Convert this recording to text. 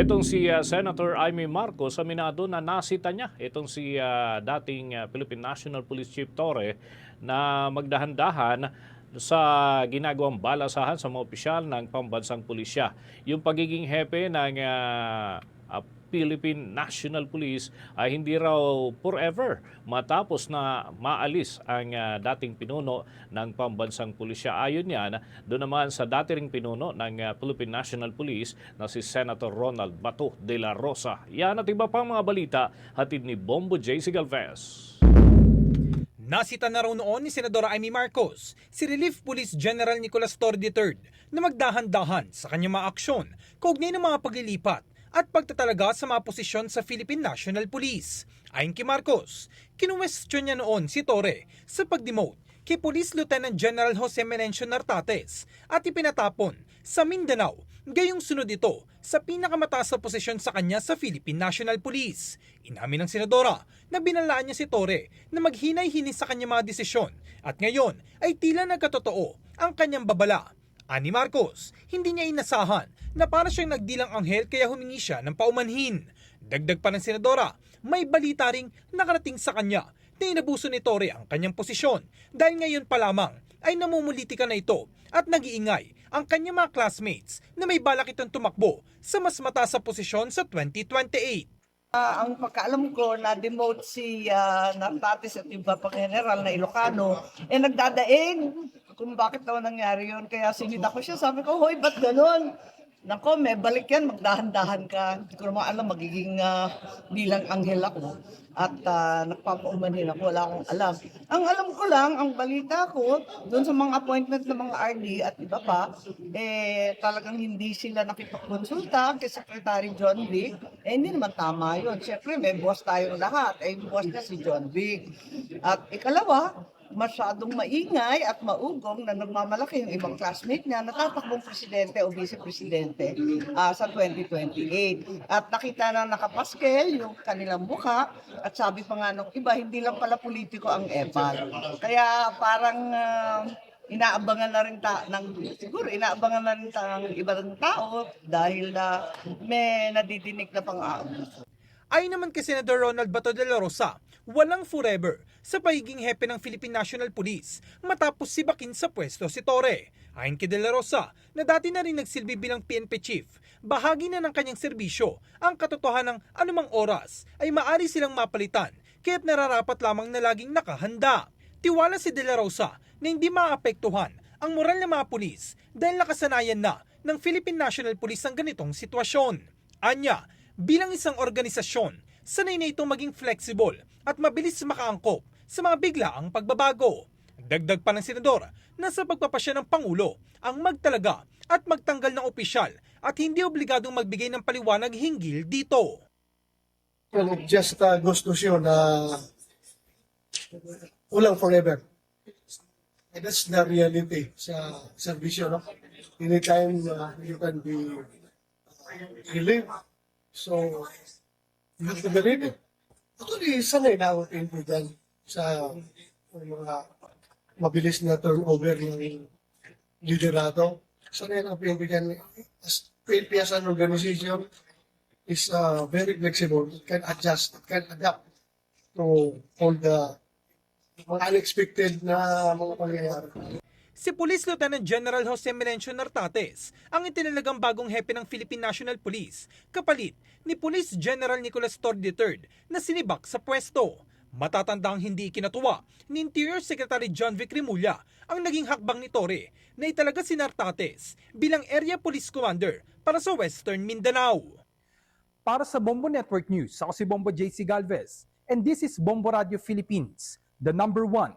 Itong si ah, Senator Amy Marcos, aminado na nasita niya itong si ah, dating ah, Philippine National Police Chief Torre na magdahan-dahan sa ginagawang balasahan sa mga opisyal ng pambansang pulisya. Yung pagiging hepe ng ah, ah, Philippine National Police ay hindi raw forever matapos na maalis ang ah, dating pinuno ng pambansang pulisya. Ayon yan, doon naman sa dati ring pinuno ng ah, Philippine National Police na si Senator Ronald Bato de la Rosa. Yan at iba pang mga balita hatid ni Bombo J. Sigalvez. Nasita na raw noon ni Senadora Amy Marcos si Relief Police General Nicolas Torre III na magdahan-dahan sa kanyang mga aksyon kaugnay ng mga paglilipat at pagtatalaga sa mga posisyon sa Philippine National Police. Ayon kay Marcos, kinuwestiyon niya noon si Torre sa pag-demote kay Police Lieutenant General Jose Menencio Nartates at ipinatapon sa Mindanao gayong sunod ito sa pinakamataas na posisyon sa kanya sa Philippine National Police. Inamin ng senadora na binalaan niya si Torre na maghinay-hini sa kanyang mga desisyon at ngayon ay tila nagkatotoo ang kanyang babala. Ani Marcos, hindi niya inasahan na para siyang nagdilang anghel kaya humingi siya ng paumanhin. Dagdag pa ng senadora, may balita ring nakarating sa kanya na inabuso ni Torre ang kanyang posisyon dahil ngayon pa lamang ay namumulitika na ito at nag-iingay ang kanyang mga classmates na may balak itong tumakbo sa mas mataas na posisyon sa 2028. Ah, ang pagkaalam ko, na-demote si uh, Nartates at iba pang general na Ilocano, eh nagdadaig kung bakit naman nangyari yun. Kaya sinita ko siya, sabi ko, hoy, ba't ganun? Nako, may balik yan, magdahan-dahan ka. Hindi ko naman alam, magiging ah, bilang anghel ako. At uh, nagpapaumanhin ako, wala akong alam. Ang alam ko lang, ang balita ko, doon sa mga appointment ng mga RD at iba pa, eh talagang hindi sila nakipagkonsulta kay Secretary John Vic. Eh hindi naman tama yun. Siyempre, may boss tayong lahat. Eh, boss niya si John Vic. At ikalawa, masyadong maingay at maugong na nagmamalaki yung ibang classmate niya na tatakbong presidente o vice-presidente ah, sa 2028. At nakita na nakapaskel yung kanilang mukha at sabi pa nga nung iba, hindi lang pala politiko ang EPAL. Kaya parang ah, inaabangan na rin ta ng siguro inaabangan na rin ta ng ibang tao dahil na may nadidinig na pang-aabuso. Ayon naman kay Senator Ronald Bato de la Rosa, walang forever sa pagiging hepe ng Philippine National Police matapos sibakin sa pwesto si Torre. Ayon kay de la Rosa, na dati na rin nagsilbi bilang PNP chief, bahagi na ng kanyang serbisyo ang katotohanan ng anumang oras ay maari silang mapalitan kaya't nararapat lamang na laging nakahanda. Tiwala si de la Rosa na hindi maapektuhan ang moral ng mga pulis dahil nakasanayan na ng Philippine National Police ang ganitong sitwasyon. Anya, bilang isang organisasyon, sanay na itong maging flexible at mabilis makaangkop sa mga biglaang pagbabago. Dagdag pa ng senador na sa pagpapasya ng Pangulo ang magtalaga at magtanggal ng opisyal at hindi obligadong magbigay ng paliwanag hinggil dito. Well, just uh, goes to show na walang forever. And that's the reality sa servisyo, no? Anytime uh, you can be relieved. So, you have to believe it. Actually, sanay na ako dyan sa mga mabilis na turnover ng liderato. Sanay na PNP dyan. PNP as an organization, is uh, very flexible. It can adjust, it can adapt to all the mga unexpected na mga pangyayari. Si Police Lieutenant General Jose Menencio Nartates ang itinalagang bagong hepe ng Philippine National Police kapalit ni Police General Nicolas Torre III na sinibak sa pwesto. Matatandang hindi ikinatuwa ni Interior Secretary John Vic Rimulya ang naging hakbang ni Torre na italaga si Nartates bilang Area Police Commander para sa Western Mindanao. Para sa Bombo Network News, ako si Bombo JC Galvez and this is Bombo Radio Philippines, the number one